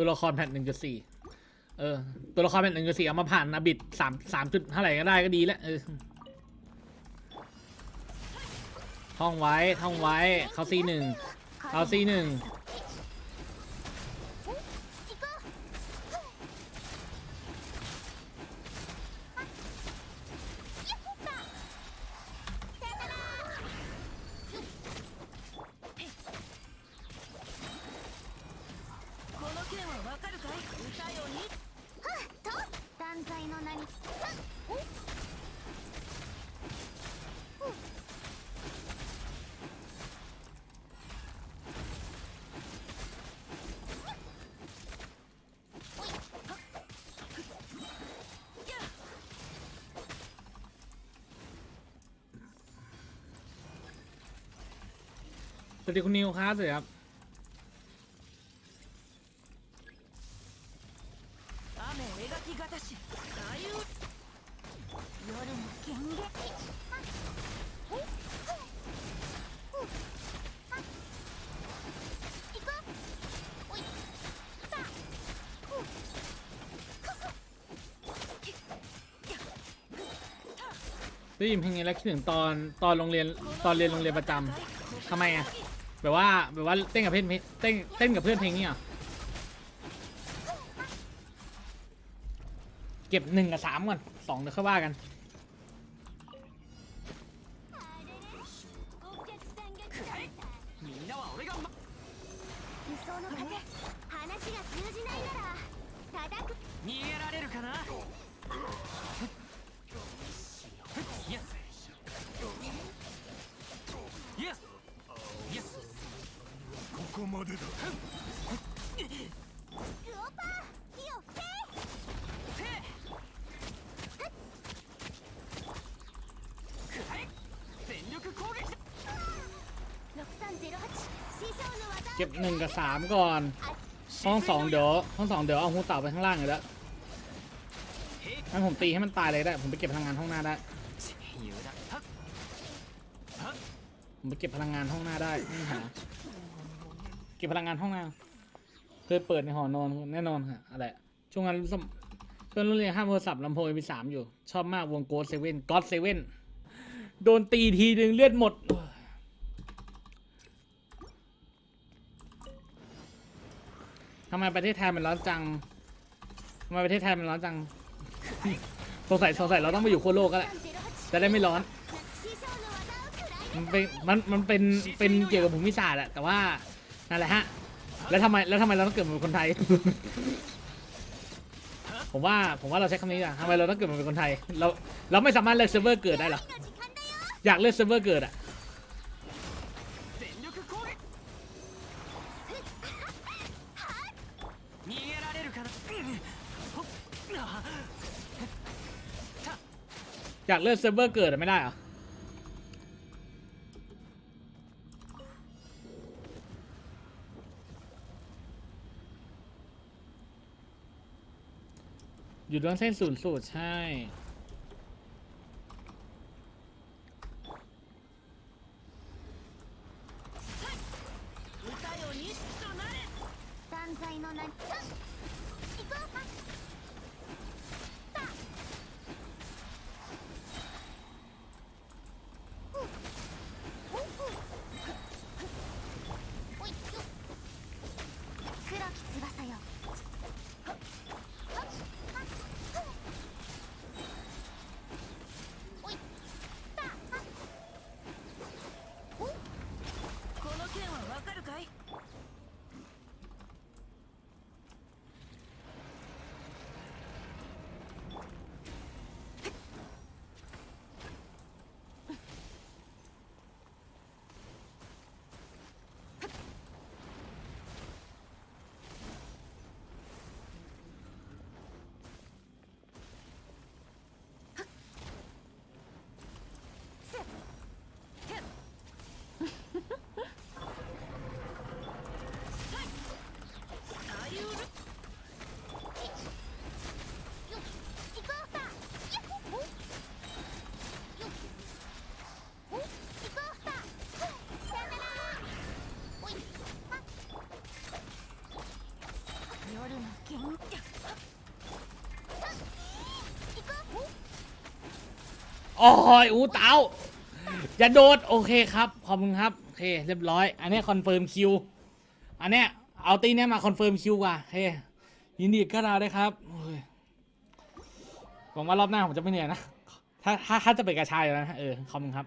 ตัวละครแพทหนึ่งจุดสี่เออ ตัวละครแพทหนึ่งจุดสี่เอามาผ่านนะบิดสามสามจุดเท่าไหร่ก็ได้ก็ดีแล้วเออท่องไว้ท่องไว้ เขาซีหนึ่งเขาซีหนึ่ง 罪の名にสวัสดีคุณนิวครับสวัสดีครับ ได้ยินเพลงนี้แล้วคิดถึงตอนตอนโรงเรียนตอนเรียนโรงเรียนประจำทำไมอะแบบว่าแบบว่าเต้นกับเพื่อนเต้นเต้นกับเพื่อนเพลงนี้เหรอเก็บหนึ่งกับสามก่อนสองเดี๋ยวค่อยว่ากัน ここまでだルオパー火をせくらえ全力攻撃だ6308師匠の技を เก็บหนึ่งกับสามก่อน ห้องสองเดี๋ยวห้องสองเดี๋ยวเอาหูเต่าไปข้างล่างอยู่แล้วงั้นผมตีให้มันตายเลยได้ ผมไปเก็บพลังงานห้องหน้าได้ 油断はっはっ ผมไปเก็บพลังงานห้องหน้าได้ไม่มีปัญหา ก็บพลังงานห้องน้ำเคยเปิดในหอนอนแน่นอนค่ะอะไรช่วงนั้นเพิ่วงรุ่นเรียนห้ามโทรศัพท์ลำโพงมีสามอยู่ ชอบมากวงโกดเซเว่นก็อดเซเว่นโดนตีทีหนึ่งเลือดหมดทำไมประเทศไทยมันร้อนจังทำไมประเทศไทยมันร้อนจัง สงสัยสงสัยเราต้องไปอยู่ขั้วโลกก็แหละ จะได้ไม่ร้อน มันเป็นมันมันเป็นเป็นเกี่ยวกับภูมิศาสตร์อะแต่ว่า นั่นแหละฮะ แล้วทำไมแล้วทำไมเราต้องเกิดเป็นคนไทย ผมว่าผมว่าเราใช้คำนี้ดีกว่าทำไมเราต้องเกิดเป็นคนไทย เราเราไม่สามารถเลือกเซิร์ฟเวอร์เกิดได้หรอ อยากเลือกเซิร์ฟเวอร์เกิดอะอยากเลือกเซิร์ฟเวอร์เกิดไม่ได้เหรอ อยู่ตรงเส้นศูนย์สูตรใช่ 歌よにとなれ断罪の名にさあ行こうお โอ้ยอู้เตาอย่าโดดโอเคครับ ขอบคุณครับโอเค เรียบร้อย อันนี้คอนเฟิร์มคิวอันเนี้ยเอาตีเนี้ยมาคอนเฟิร์มคิวว่าโอเคยินดีก็เราได้วยครับโอ้ยหวังว่ารอบหน้าผมจะไม่เหนื่อยนะถ้าถ้าถ้าจะเป็นกระชายแล้วนะเออขอบคุณครับ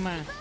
かい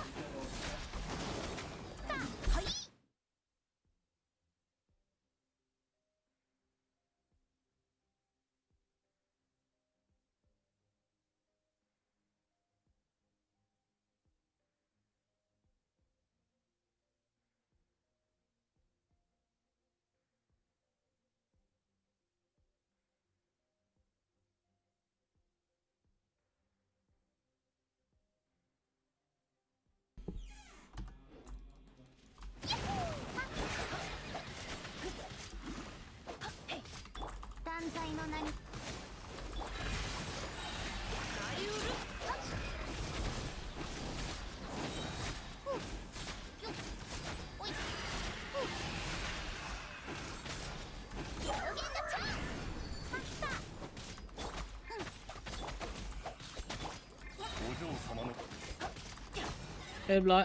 เรียบร้อย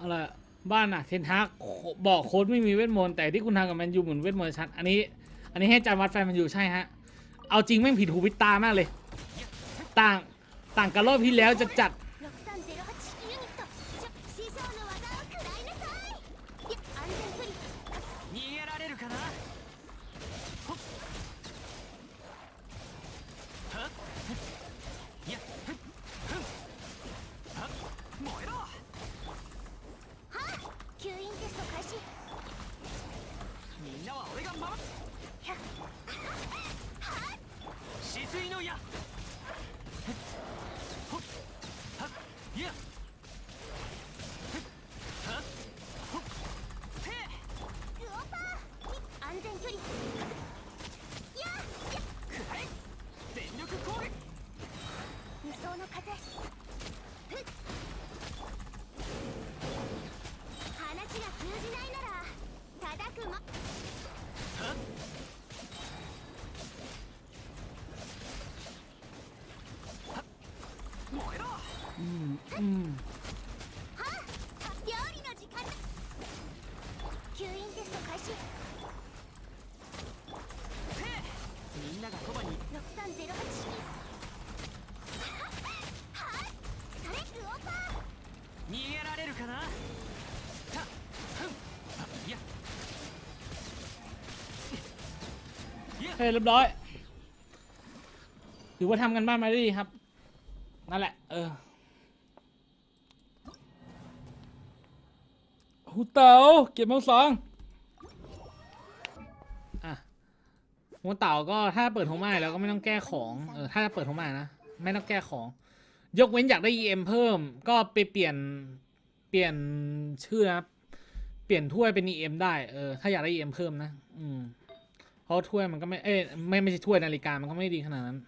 อะไรอะบ้านอะเทนทักบอกโค้ดไม่มีเวทมนต์แต่ที่คุณทำกับแมนยูเหมือนเวทมนต์ชัดอันนี้ อันนี้ให้จานวัดแฟนแมนยูใช่ฮะ เอาจริงแม่งผิดหูผิดตามากเลย ต่างต่างกับรอบที่แล้วจะจัด 止水の矢ほっはっやはっほっせウオパー安全距離。ややくらえ全力攻撃無双の風ふっ話が通じないなら叩くま吸引テスト開始。 เคเรียบร้อย ถือว่าทำกันบ้านมาได้ดีครับ นั่นแหละ เออหูเต๋าเก็บมังสองอะหัวเต่าก็ถ้าเปิดโทม่าแล้วก็ไม่ต้องแก้ของเออถ้าจะเปิดโทม่านะไม่ต้องแก้ของ ยกเว้นอยากได้ EM เพิ่ม ก็ไปเปลี่ยนเปลี่ยนชื่อนะเปลี่ยนถ้วยเป็น EM ได้เออถ้าอยากได้ EM เพิ่มนะ อืม ราะถ้วยมันก็ไม่ เอ้ยไม่ไม่ใช่ถ้วยนาฬิกามันก็ไม่ดีขนาดนั้น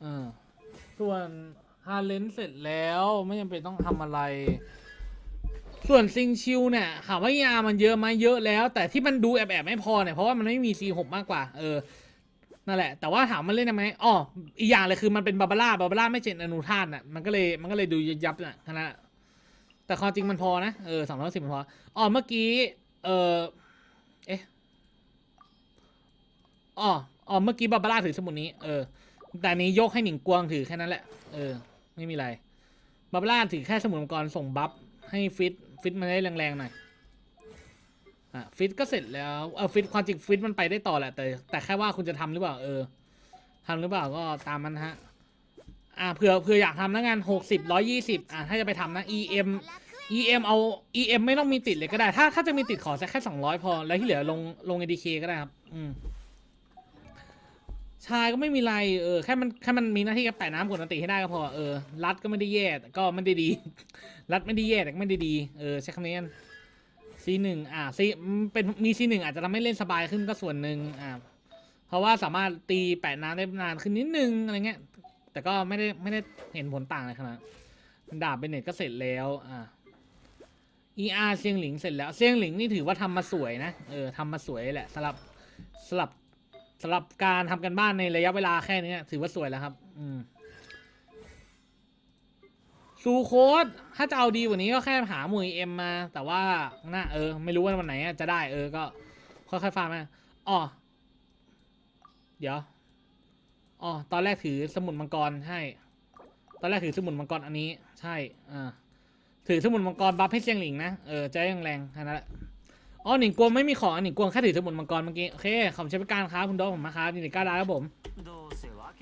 เออ ส่วนฮาเลนเสร็จแล้วไม่จำเป็นต้องทำอะไร ส่วนซิงชิวเนี่ยถามว่ายามันเยอะไหมเยอะแล้ว แต่ที่มันดูแอบแอบไม่พอเนี่ยเพราะว่ามันไม่มี C6 มากกว่า เออ นั่นแหละ แต่ว่าถามมันเล่นได้ไหมอ๋ออีกอย่างเลยคือมันเป็นบาบาร่าบาบาร่าไม่เจนอนุธาตุน่ะมันก็เลยมันก็เลยดูยับน่ะขนาดแต่ความจริงมันพอนะเออสองร้อยสิบมันพออ๋อเมื่อกี้เออเอ๊ะ อ๋ออ๋อเมื่อกี้บาบาร่าถือสมุดนี้ เออ แต่นี้ยกให้หนิงกวงถือแค่นั้นแหละ เออ ไม่มีอะไร บาบาร่าถือแค่สมุดมังกรส่งบัฟให้ฟิต ฟิตมันได้แรงๆหน่อย อะ ฟิตก็เสร็จแล้ว เออ ฟิตความจริงฟิตมันไปได้ต่อแหละ แต่ แต่แค่ว่าคุณจะทำหรือเปล่า เออทำหรือเปล่าก็ตามมันฮะ อ่าเผื่อ เผื่ออยากทำนะงานหกสิบร้อยยี่สิบอ่าถ้าจะไปทำนะ EM EM เอา EM ไม่ต้องมีติดเลยก็ได้ ถ้า ถ้าจะมีติดขอสักแค่สองร้อยพอ แล้วที่เหลือลง ลง ADK ก็ได้ครับ อืม ชายก็ไม่มีไรเออแค่มันแค่มันมีหน้าที่กับแต่น้ำกดอันติให้ได้ก็พอเออรัดก็ไม่ได้แย่แต่ก็ไม่ได้ดี รัดไม่ได้แย่แต่ก็ไม่ได้ดีเออใช้คำนี้กันซีหนึ่งอ่าซีเป็นมีซีหนึ่งอาจจะทำให้เล่นสบายขึ้นก็ส่วนหนึ่งอ่าเพราะว่าสามารถตีแปะน้ำได้นานขึ้นนิดนึงอะไรเงี้ย แต่ก็ไม่ได้ไม่ได้เห็นผลต่างอะไรขนาดดาบเบนเน็ตก็เสร็จแล้วอ่า ER เซียงหลิงเสร็จแล้วเซียงหลิงนี่ถือว่าทำมาสวยนะเออทำมาสวยแหละสำหรับสำหรับ สำหรับการทำกันบ้านในระยะเวลาแค่นี้ถือว่าสวยแล้วครับ อืมซูโค้ดถ้าจะเอาดีกว่านี้ก็แค่หาหมวยเอ็มมา แต่ว่าน่าเออ ไม่รู้ว่าวันไหนอะจะได้เออก็ค่อยๆฟังมาอ๋อเดี๋ยวอ๋อตอนแรกถือสมุดมังกรใช่ตอนแรกถือสมุดมังกรอันนี้ ใช่อ่าถือสมุดมังกรบัฟให้เชียงหลิงนะเออใจยังแรงแค่นั้นแหละ อ๋อ หนิงกวงไม่มีของหนิงกวงแค่ถือสมุดมังกรเมื่อกี้ โอเค ขอบคุณใช้บริการครับคุณโดมผมมาครับยินดีกล้าได้ครับผม どうせ